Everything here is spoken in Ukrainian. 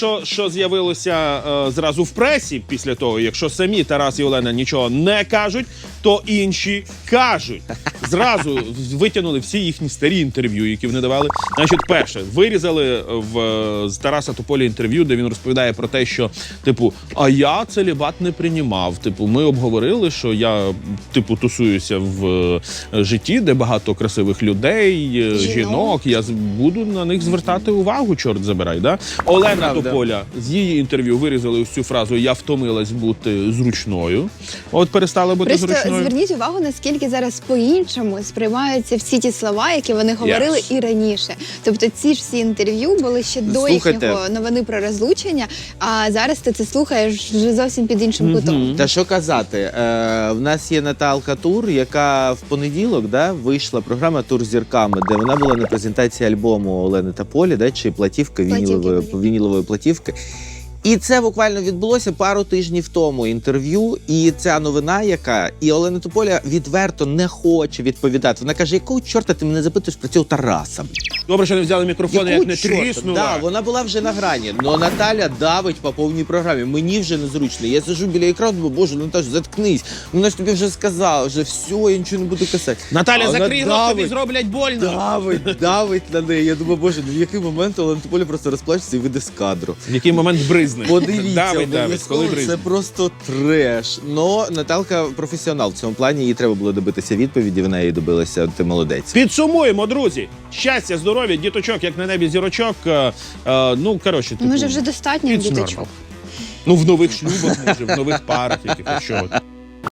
що, що з'явилося е, зразу в пресі після того, якщо самі Тарас і Олена нічого не кажуть, то інші кажуть. Зразу витягнули всі їхні старі інтерв'ю, які вони давали. Значить, перше, вирізали в з Тараса Тополі інтерв'ю, де він розповідає про те, що типу, а я целібат не приймав. Типу, ми обговорили, що я типу тусуюся в е, житті, де багато красивих людей, е, Жінок. жінок. Я буду на них звертати увагу, чорт забирай. Да? Олена Правда. Тополя з її інтерв'ю вирізали ось цю фразу Я втомилась бути зручною. От перестала бути Просто зручною. зверніть увагу, наскільки зараз по-іншому сприймаються всі ті слова, які вони говорили Yes. і раніше. Тобто ці ж всі інтерв'ю були ще до Слухайте. їхнього новини про розлучення. А зараз ти це слухаєш вже зовсім під іншим кутом. Та що казати? Е, в нас є Наталка Тур, яка в понеділок да, вийшла програма Тур зірками, де вона була на презентації альбому Олени та Полі, да, чи Платівки, вінілової, платівки. І це буквально відбулося пару тижнів тому інтерв'ю. І ця новина, яка і Олена Тополя відверто не хоче відповідати. Вона каже: якого чорта ти мене запитуєш про цього Тараса? Добре, що не взяли мікрофон, як не чорта? тріснула. Да, вона була вже на грані. Но Наталя давить по повній програмі. Мені вже незручно. Я сижу біля екрану, бо боже, Наташ, заткнись. Вона ж тобі вже сказала, вже все, я нічого не буду казати. Наталя, А закрий рот, тобі зроблять больно. Давить, давить на неї. Я думаю, боже, ну в який момент Олена Тополя просто розплачеться і вийде з кадру. В який момент бризне. Подивіться, давить, давить, коли обов'язково, це просто треш. Но Наталка професіонал в цьому плані. Їй треба було добитися відповіді. Вона її добилася. Ти молодець. Підсумуємо, друзі. Щастя, здоров'я, діточок, як на небі зірочок. Е, е, ну, коротше, типу, Може, вже достатньо it's діточок. Ну, в нових шлюбах, може, в нових парах якихось.